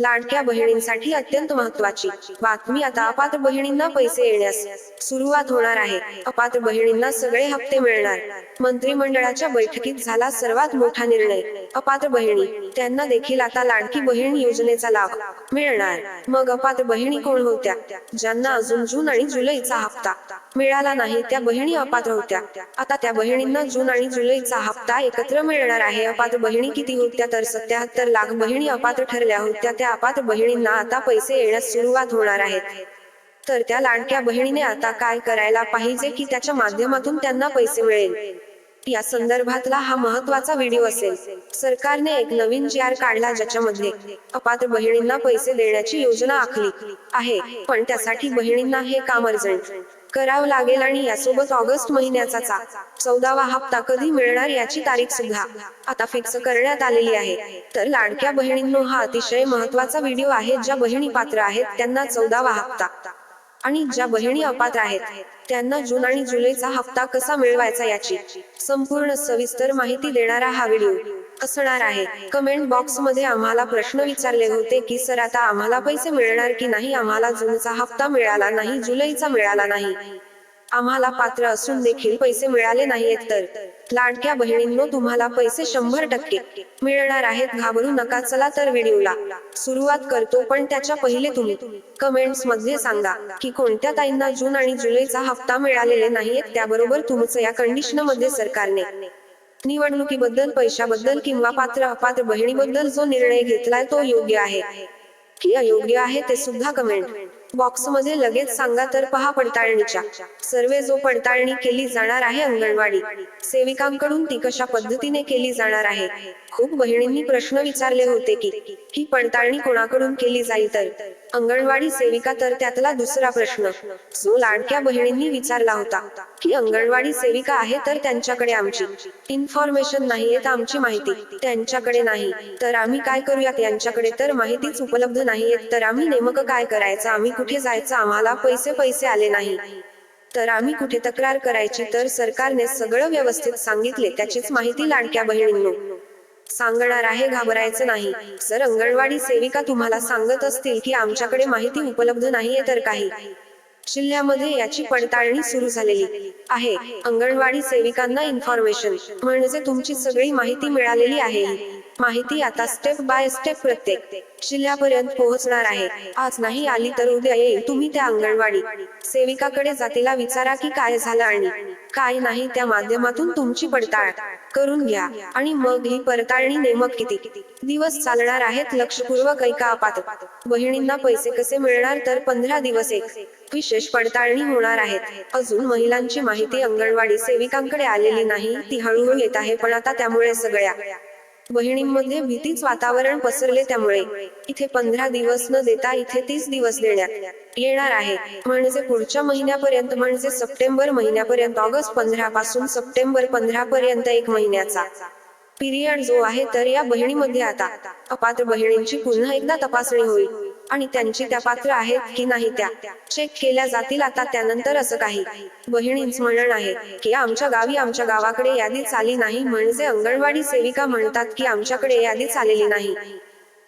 लाडक्या बहिणींसाठी अत्यंत महत्वाची बातमी आता अपात्र बहिणींना पैसे येण्यास सुरुवात होणार आहे. अपात्र बहिणींना सगळे हप्ते मिळणार. मंत्रिमंडळाच्या बैठकीत झाला सर्वात मोठा निर्णय. अपात्र बहिणी त्यांना देखील आता लाडकी बहीण योजनेचा लाभ मिळणार. मग अपात्र बहिणी कोण होत्या? ज्यांना अजून जून आणि जुलैचा हप्ता मिळाला नाही त्या बहिणी अपात्र होत्या. आता त्या बहिणींना जून आणि जुलैचा हप्ता एकत्र मिळणार आहे. अपात्र बहिणी किती होत्या तर सत्याहत्तर लाख बहिणी अपात्र ठरल्या होत्या. त्या अपात्र बहिणींना आता पैसे येण्यास सुरुवात होणार आहेत. तर त्या लाडक्या बहिणीने आता काय करायला पाहिजे की त्याच्या माध्यमातून त्यांना पैसे मिळेल? या संदर्भातला हा महत्त्वाचा व्हिडिओ असेल. सरकारने एक नवीन जी आर काढला ज्याच्यामध्ये अपात्र बहिणींना पैसे देण्याची योजना आखली आहे. पण त्यासाठी बहिणींना हे काम अर्जंट. करावं लागेल आणि यासोबत ऑगस्ट महिन्याचा चौदावा हप्ता कधी मिळणार याची तारीख सुद्धा आता फिक्स करण्यात आलेली आहे. तर लाडक्या बहिणींनो हा अतिशय महत्त्वाचा व्हिडिओ आहे. ज्या बहिणी पात्र आहेत त्यांना चौदावा हप्ता. आणि ज्या बहिणी अपात्र आहेत त्यांना जून आणि जुलैचा हप्ता कसा मिळवायचा याची संपूर्ण सविस्तर माहिती देणारा हा व्हिडिओ. असणार आहे. कमेंट बॉक्समध्ये आम्हाला प्रश्न विचारले होते की सर आता आम्हाला पैसे मिळणार की नाही? आम्हाला जूनचा हप्ता मिळाला नाही जुलैचा मिळाला नाही. आम्हाला पात्र असून देखील पैसे मिळाले नाहीत तर. लाडक्या बहिणींनो तुम्हाला पैसे शंभर टक्के मिळणार आहेत. घाबरू नका चला तर व्हिडिओला. सुरुवात करतो पण त्याच्या पहिले तुम्ही. कमेंट्समध्ये सांगा की कोणत्या ताईंना जून आणि जुलैचा हप्ता मिळालेले नाहीत त्याबरोबर तुमचं या कंडिशनमध्ये सरकारने. निवडणुकीबद्दल पैशाबद्दल किंवा पात्र अपात्र बहिणीबद्दल जो निर्णय घेतलाय तो योग्य आहे. की अयोग्य आहे ते सुद्धा कमेंट बॉक्समध्ये लगेच सांगा तर पहा पडताळणीच्या. सर्वे जो पडताळणी केली जाणार आहे अंगणवाडी. सेविकांकडून ती कशा पद्धतीने केली जाणार आहे? खूप बहिणींनी प्रश्न विचारले होते की ही पडताळणी कोणाकडून केली जाईल तर? अंगणवाडी सेविका तर त्यातला दुसरा प्रश्न. जो लाडक्या बहिणींनी विचारला होता की अंगणवाडी सेविका आहे तर त्यांच्याकडे आमची इन्फॉर्मेशन नाही येत आमची माहिती. त्यांच्याकडे नाही. तर आम्ही काय करूयात? यांच्याकडे तर माहितीच उपलब्ध नाही तर आम्ही नेमकं काय करायचं? आम्ही कुठे जायचं? आम्हाला पैसे पैसे आले नाही. तर आम्ही कुठे तक्रार करायची? तर सरकारने सगळं व्यवस्थित सांगितले. त्याचीच माहिती लाडक्या बहिणींनो. सांगणार आहे घाबरायचं नाही. जर अंगणवाडी सेविका तुम्हाला सांगत असतील की आमच्याकडे माहिती उपलब्ध नाहीये तर काही जिल्ह्यामध्ये याची पडताळणी सुरू झालेली आहे. अंगणवाडी सेविकांना इन्फॉर्मेशन म्हणजे तुमची सगळी माहिती मिळालेली आहे. ही माहिती आता स्टेप बाय स्टेप प्रत्येक जिल्ह्यापर्यंत पोहोचणार आहे. आज नाही आली तर उद्या येईल. तुम्ही त्या अंगणवाडी सेविकाकडे जातीला विचारा की काय झालं आणि काय नाही त्या माध्यमातून तुमची पडताळ करून घ्या. आणि मग ही पडताळणी नेमक किती? दिवस चालणार आहेत लक्षपूर्वक ऐका आपात. बहिणींना पैसे कसे मिळणार तर पंधरा दिवस एक विशेष पडताळणी होणार आहेत. अजून महिलांची माहिती अंगणवाडी सेविकांकडे आलेली नाही. ती हळूहळू येत आहे पण आता त्यामुळे सगळ्या बहिणींमध्ये भीतीच वातावरण पसरले त्यामुळे. इथे पंधरा दिवस न देता इथे तीस दिवस देण्यात येणार आहे. म्हणजे पुढच्या महिन्यापर्यंत म्हणजे सप्टेंबर महिन्यापर्यंत ऑगस्ट पंधरा पासून सप्टेंबर पंधरा पर्यंत एक महिन्याचा पिरियड जो आहे तर या बहिणीमध्ये आता अपात्र बहिणींची पुन्हा एकदा तपासणी होईल. आणि त्यांची त्या पात्र आहेत की नाही त्या. चेक केल्या जातील आता त्यानंतर असं काही. बहिणींच म्हणण आहे की आमच्या गावी आमच्या गावाकडे यादीच आली नाही म्हणजे अंगणवाडी सेविका म्हणतात की आमच्याकडे यादीच आलेली नाही.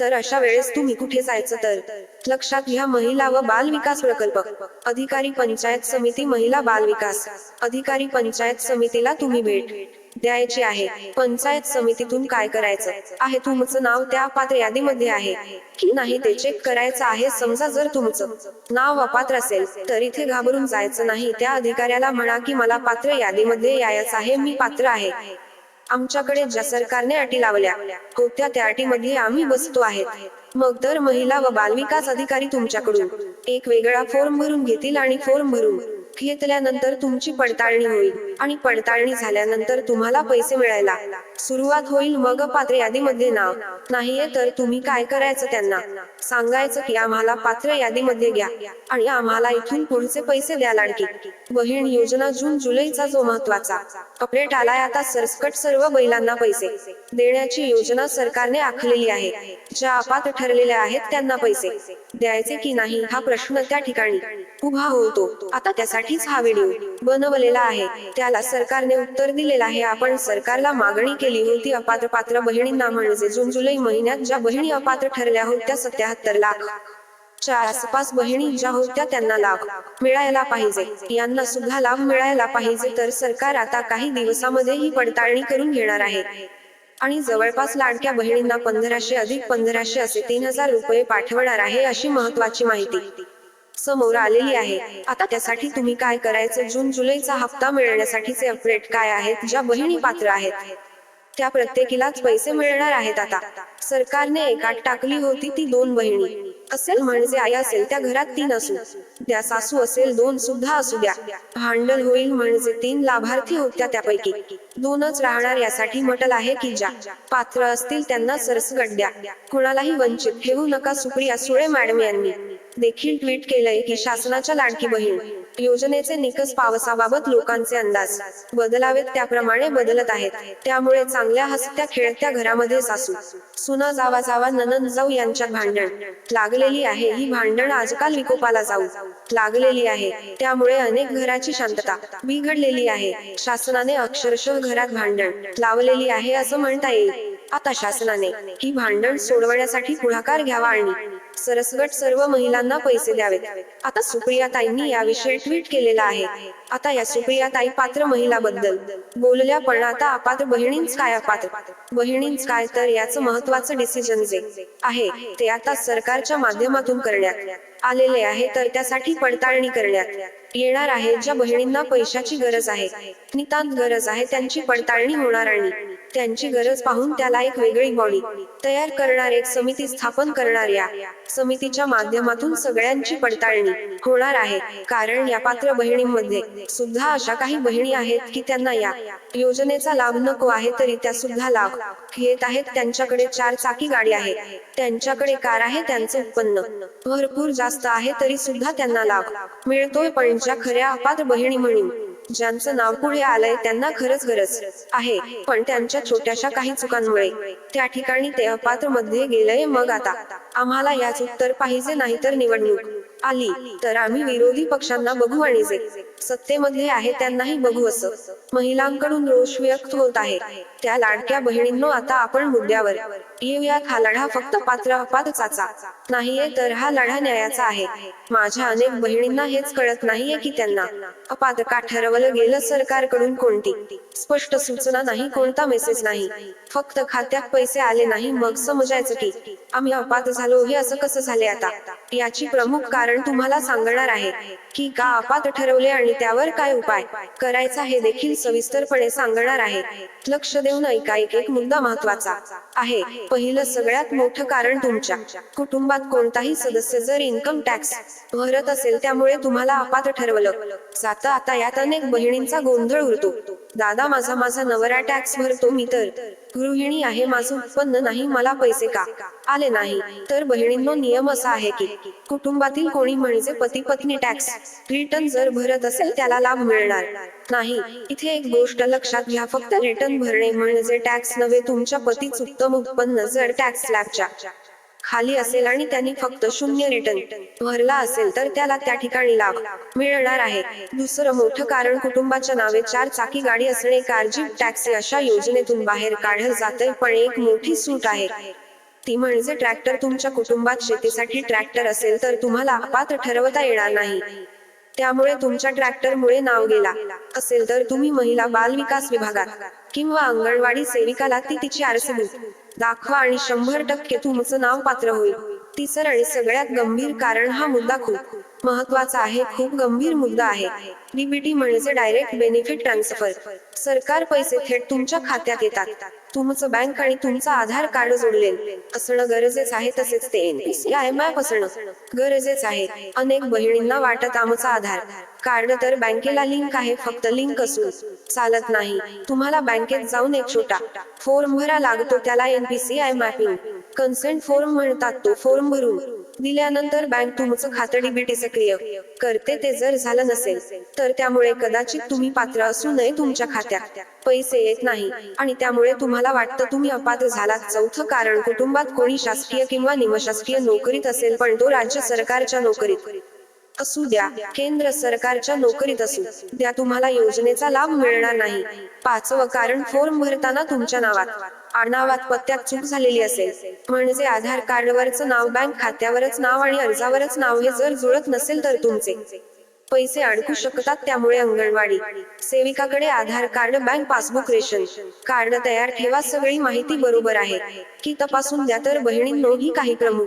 तर अशा वेळेस तुम्ही कुठे जायचं तर? लक्षात घ्या महिला व बाल विकास प्रकल्प. अधिकारी पंचायत समिती महिला बाल विकास. अधिकारी पंचायत समितीला तुम्ही भेट. द्यायची आहे. पंचायत समितीतून काय करायचं? आहे तुमचं नाव त्या पात्र यादीमध्ये आहे. की नाही ते चेक करायचं आहे. समजा जर तुमचं नाव अपात्र असेल तर इथे घाबरून जायचं नाही. त्या अधिकाऱ्याला म्हणा की मला पात्र यादीमध्ये यायचं आहे. मी पात्र आहे. आमच्याकडे ज्या सरकारने अटी लावल्या होत्या त्या अटीमध्ये आम्ही बसतो आहेत. मग तर महिला व बालविकास अधिकारी तुमच्याकडून एक वेगळा फॉर्म भरून घेतील आणि फॉर्म भरून घेतल्यानंतर तुमची पडताळणी होईल. आणि पडताळणी झाल्यानंतर तुम्हाला पैसे मिळायला सुरुवात होईल. मग पात्र यादीमध्ये नाव नाहीये तर तुम्ही काय करायचं त्यांना? सांगायचं की आम्हाला पात्र यादीमध्ये घ्या. आणि आम्हाला इथून पुढचे पैसे द्या लाडकी. बहीण योजना जून जुलैचा जो महत्त्वाचा अपडेट आलाय आता सरसकट सर्व बैलांना पैसे. देण्याची योजना सरकारने आखलेली आहे. ज्या आपात ठरलेल्या आहेत त्यांना पैसे. द्यायचे की नाही हा प्रश्न त्या ठिकाणी उभा होतो. आता त्यासाठी त्यासाठीच हा व्हिडिओ बनवलेला आहे. त्याला सरकारने उत्तर दिलेलं आहे. आपण सरकारला मागणी केली होती. अपात्र पात्र बहिणींना म्हणजे जून जुलै महिन्यात ज्या बहिणी अपात्र ठरल्या होत्या सत्याहत्तर लाख. च्या आसपास बहिणी ज्या होत्या त्यांना लाभ मिळायला पाहिजे. यांना सुद्धा लाभ मिळायला पाहिजे. तर सरकार आता काही दिवसामध्ये ही पडताळणी करून घेणार आहे. आणि जवळपास लाडक्या बहिणींना पंधराशे अधिक पंधराशे असे तीन हजार रुपये पाठवणार आहे अशी महत्वाची माहिती. समोर आलेली आहे. आता त्यासाठी तुम्ही काय करायचं? जून जुलैचा हप्ता मिळण्यासाठीचे अपडेट काय आहेत? ज्या बहिणी पात्र आहेत त्या प्रत्येकीलाच पैसे मिळणार आहेत आता. सरकारने एकात टाकली होती ती दोन बहिणी. असेल म्हणजे आई असेल त्या घरात तीन असू द्या. सासू असेल दोन सुद्धा असू द्या. भांडण होईल म्हणजे तीन लाभार्थी होत्या त्यापैकी. दोनच राहणार यासाठी म्हटल आहे की ज्या. पात्र असतील त्यांना सरसगट द्या. कुणालाही वंचित ठेवू नका सुप्रिया सुळे मॅडम यांनी देखील ट्विट केलंय की शासनाच्या लाडकी बहीण योजनेचे निकष पावसाबाबत लोकांचे अंदाज बदलावेत त्याप्रमाणे बदलत आहेत. त्यामुळे चांगल्या हसत्या खेळत्या घरामध्ये सासू सुना जावा जावा ननंद जाऊ यांच्यात भांडण. लागलेली आहे ही भांडण आजकाल विकोपाला जाऊ. लागलेली आहे त्यामुळे अनेक घराची शांतता बिघडलेली आहे. शासनाने अक्षरशः घरात भांडण लावलेली आहे असं म्हणता येईल. आता शासनाने ही भांडण सोडवण्यासाठी पुढाकार घ्यावा आणि सरसगट सर्व महिलांना पैसे द्यावेत. आता सुप्रियाताईंनी याविषयी ट्विट केलेला आहे. आता या सुप्रियाताई पात्र पात्र महिलाबद्दल. बोलल्या पण आता अपात्र बहिणींच काय अपात्र? बहिणींच काय तर याचं महत्वाचं डिसिजन जे आहे ते आता सरकारच्या माध्यमातून करण्यात आलेले आहे तर त्यासाठी पडताळणी करण्यात येणार आहे. ज्या बहिणींना पैशाची गरज आहे नितांत गरज आहे त्यांची पडताळणी होणार आणि त्यांची गरज पाहून त्याला एक वेगळी बॉडी तयार करणार एक समिती स्थापन करणार या. समितीच्या माध्यमातून सगळ्यांची पडताळणी होणार आहे. कारण या पात्र बहिणींमध्ये सुद्धा अशा काही बहिणी आहेत की त्यांना या योजनेचा लाभ नको आहे तरी त्या सुद्धा लाभ घेत आहेत. त्यांच्याकडे चार चाकी गाडी आहे. त्यांच्याकडे कार आहे त्यांचं उत्पन्न भरपूर जास्त आहे तरी सुद्धा त्यांना लाभ मिळतोय. पण ज्या खऱ्या अपात्र बहिणी म्हणून ज्यांचं नाव पुढे आलंय त्यांना खरंच गरज आहे. पण त्यांच्या छोट्याशा काही चुकांमुळे त्या ठिकाणी ते अपात्रमध्ये गेलंय मग आता. आम्हाला याच उत्तर पाहिजे नाही तर निवडणूक आली तर आम्ही विरोधी पक्षांना बघू आणि जे सत्तेमध्ये आहे त्यांनाही बघू असं. महिलांकडून रोष व्यक्त होत आहे. त्या लाडक्या बहिणींनो आता आपण मुद्द्यावर येऊयात हा लढा फक्त पात्र अपातचा नाहीये तर हा लढा न्यायाचा आहे. माझ्या अनेक बहिणींना हेच कळत नाहीये की त्यांना अपात्र का ठरवलं गेलं सरकारकडून कोणती? स्पष्ट सूचना नाही कोणता मेसेज नाही. फक्त खात्यात पैसे आले नाही मग समजायचं की आम्ही अपात्र झालो हे असं कसं झाले आता? याची प्रमुख कारण तुम्हाला सांगणार आहे की का अपात्र ठरवले आणि त्यावर काय उपाय? करायचा हे देखील सविस्तरपणे सांगणार आहे. लक्ष देऊन ऐका एक एक मुद्दा महत्त्वाचा आहे. पहिलं सगळ्यात मोठं कारण तुमच्या कुटुंबात कोणताही सदस्य जर इन्कम टॅक्स भरत असेल त्यामुळे तुम्हाला अपात्र ठरवलं जातं. आता यात अनेक बहिणींचा गोंधळ उरतो. दादा माझा माझा नवरा टॅक्स भरतो मी तर. गृहिणी आहे माझं उत्पन्न नाही मला पैसे का? आले नाही. तर बहिणींनो नियम असा आहे की कुटुंबातील कोणी म्हणजे पती पत्नी टॅक्स रिटर्न जर भरत असेल त्याला लाभ मिळणार नाही. इथे एक गोष्ट लक्षात घ्या फक्त रिटर्न भरणे म्हणजे टॅक्स नव्हे तुमच्या पतीच उत्तम उत्पन्न जर टॅक्स स्लॅबच्या खाली असेल आणि त्यांनी फक्त शून्य रिटर्न भरला असेल तर त्याला त्या ठिकाणी लाभ मिळणार आहे. दुसरं मोठं कारण कुटुंबाच्या नावे चार चाकी गाडी असणे कारजी टॅक्सी अशा योजनेतून बाहेर काढलं जाते पण एक मोठी सूट आहे. ती म्हणजे ट्रॅक्टर. तुमच्या कुटुंबात शेतीसाठी ट्रॅक्टर असेल तर तुम्हाला अपात्र ठरवता येणार नाही. त्यामुळे तुमच्या ट्रॅक्टरमुळे नाव गेला. असेल तर तुम्ही महिला बाल विकास विभागात किंवा अंगणवाडी सेविकाला ती तिची आरसी दाखवा आणि शंभर टक्के तुमचं नाव पात्र होईल. तिसर आणि सगळ्यात गंभीर कारण हा मुद्दा खूप महत्त्वाचा आहे. खूप गंभीर मुद्दा आहे. डीबीटी म्हणजे डायरेक्ट बेनिफिट ट्रान्सफर सरकार पैसे थेट तुमच्या खात्यात येतात. तुमचं बँक आणि तुमचं आधार कार्ड जोडले असणं गरजेच आहे तसेच ते. असणं गरजेच आहे. अनेक बहिणींना वाटत आमचं आधार कार्ड तर बँकेला लिंक आहे फक्त लिंक असून चालत नाही. तुम्हाला बँकेत जाऊन एक छोटा फॉर्म भरा लागतो त्याला एनपीसीआय मॅपिंग कन्सेंट फॉर्म म्हणतात तो फॉर्म भरून. दिल्यानंतर बँक तुमचं खातं डीबीटी सक्रिय करते ते जर झालं नसेल तर त्यामुळे कदाचित तुम्ही पात्र असू नये तुमच्या खात्यात. पैसे येत नाही आणि त्यामुळे तुम्हाला वाटतं तुम्ही अपात्र झाला चौथं कारण कुटुंबात कोणी शासकीय किंवा निमशासकीय नोकरीत असेल पण तो राज्य सरकारच्या नोकरीत असू द्या केंद्र सरकारच्या नोकरीत असू द्या. तुम्हाला योजनेचा लाभ मिळणार नाही. पाचवं कारण फॉर्म भरताना तुमच्या नावात. आडनावात पत्त्यात चूक झालेली असेल. म्हणजे आधार कार्डवरचं नाव बँक खात्यावरच नाव आणि अर्जावरच नाव हे जर जुळत नसेल तर तुमचे. पैसे अडकू शकतात त्यामुळे anganwadi. सेविकाकडे Aadhaar card bank passbook ration card तयार ठेवा सगळी माहिती बरोबर आहे. की तपासून द्या तर बहिणींनो ही काही प्रमुख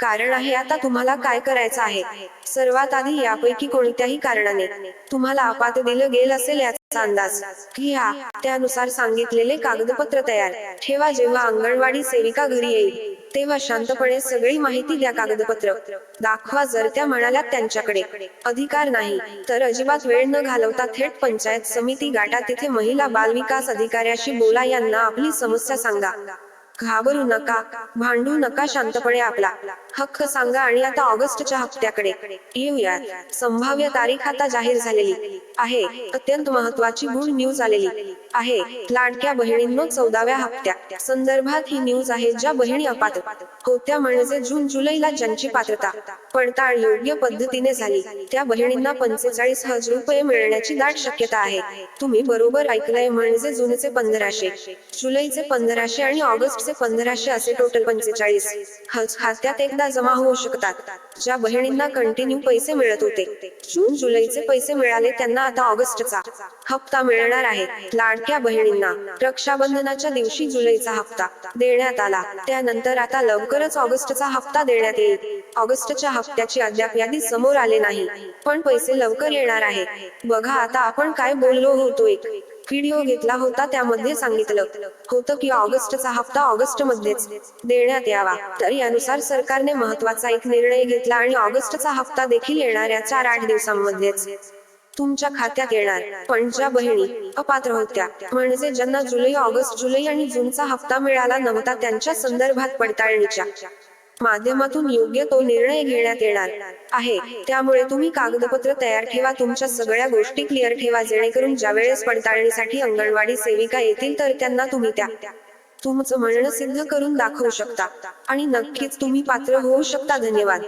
कारण आहे आता तुम्हाला काय करायचं आहे? सर्वात आधी यापैकी कोणत्याही कारणाने तुम्हाला आपात दिलं गेल असेल याचा अंदाज. घ्या त्यानुसार सांगितलेले कागदपत्र तयार. ठेवा जेव्हा अंगणवाडी सेविका घरी येईल तेव्हा शांतपणे सगळी माहिती द्या कागदपत्र. दाखवा जर त्या म्हणाल्या त्यांच्याकडे. अधिकार नाही तर अजिबात वेळ न घालवता थेट पंचायत समिती गाठा तिथे महिला बालविकास अधिकाऱ्याशी बोला यांना आपली समस्या सांगा. घाबरू नका भांडू नका शांतपणे आपला. हक्क सांगा आणि आता ऑगस्टच्या हप्त्याकडे. येऊयात. संभाव्य तारीख आता जाहीर झालेली आहे. अत्यंत महत्वाची गुड न्यूज आलेली आहे. लाडक्या बहिणींनो चौदाव्या हप्त्या. संदर्भात ही न्यूज आहे ज्या बहिणी अपात्र. होत्या म्हणजे जून जुलैला ज्यांची पात्रता. पडताळ योग्य पद्धतीने झाली. त्या बहिणींना पंचेचाळीस हजार रुपये मिळण्याची दाट शक्यता आहे. तुम्ही बरोबर ऐकलंय म्हणजे जूनचे पंधराशे जुलैचे पंधराशे आणि ऑगस्ट ऑगस्टचे पंधराशे असे टोटल पंचेचाळीस. खात्यात एकदा जमा होऊ शकतात ज्या बहिणींना कंटिन्यू पैसे मिळत होते. जून जुलैचे पैसे मिळाले त्यांना आता ऑगस्टचा हप्ता मिळणार आहे. लाडक्या बहिणींना रक्षाबंधनाच्या दिवशी जुलैचा हप्ता देण्यात आला. त्यानंतर आता लवकरच ऑगस्टचा हप्ता देण्यात येईल. ऑगस्टच्या हप्त्याची अद्याप यादी समोर आले नाही पण पैसे लवकर येणार आहे बघा आता आपण काय बोललो होतो एक. व्हिडिओ घेतला होता त्यामध्ये सांगितलं होतं की ऑगस्टचा हप्ता ऑगस्ट मध्येच देण्यात यावा. तर यानुसार सरकारने महत्त्वाचा एक निर्णय घेतला आणि ऑगस्टचा हप्ता देखील येणाऱ्या चार आठ दिवसांमध्येच तुमच्या खात्यात येणार. पण ज्या बहिणी अपात्र होत्या म्हणजे ज्यांना जुलै ऑगस्ट जुलै आणि जूनचा हप्ता मिळाला नव्हता त्यांच्या संदर्भात पडताळणीच्या माध्यमातून योग्य तो निर्णय घेण्यात येणार आहे. त्यामुळे तुम्ही कागदपत्र तयार ठेवा तुमच्या सगळ्या गोष्टी क्लिअर ठेवा जेणेकरून ज्या वेळेस पडताळणीसाठी अंगणवाडी सेविका येतील तर त्यांना तुम्ही त्या तुमचं म्हणणं सिद्ध करून दाखवू शकता. आणि नक्कीच तुम्ही पात्र होऊ शकता. धन्यवाद.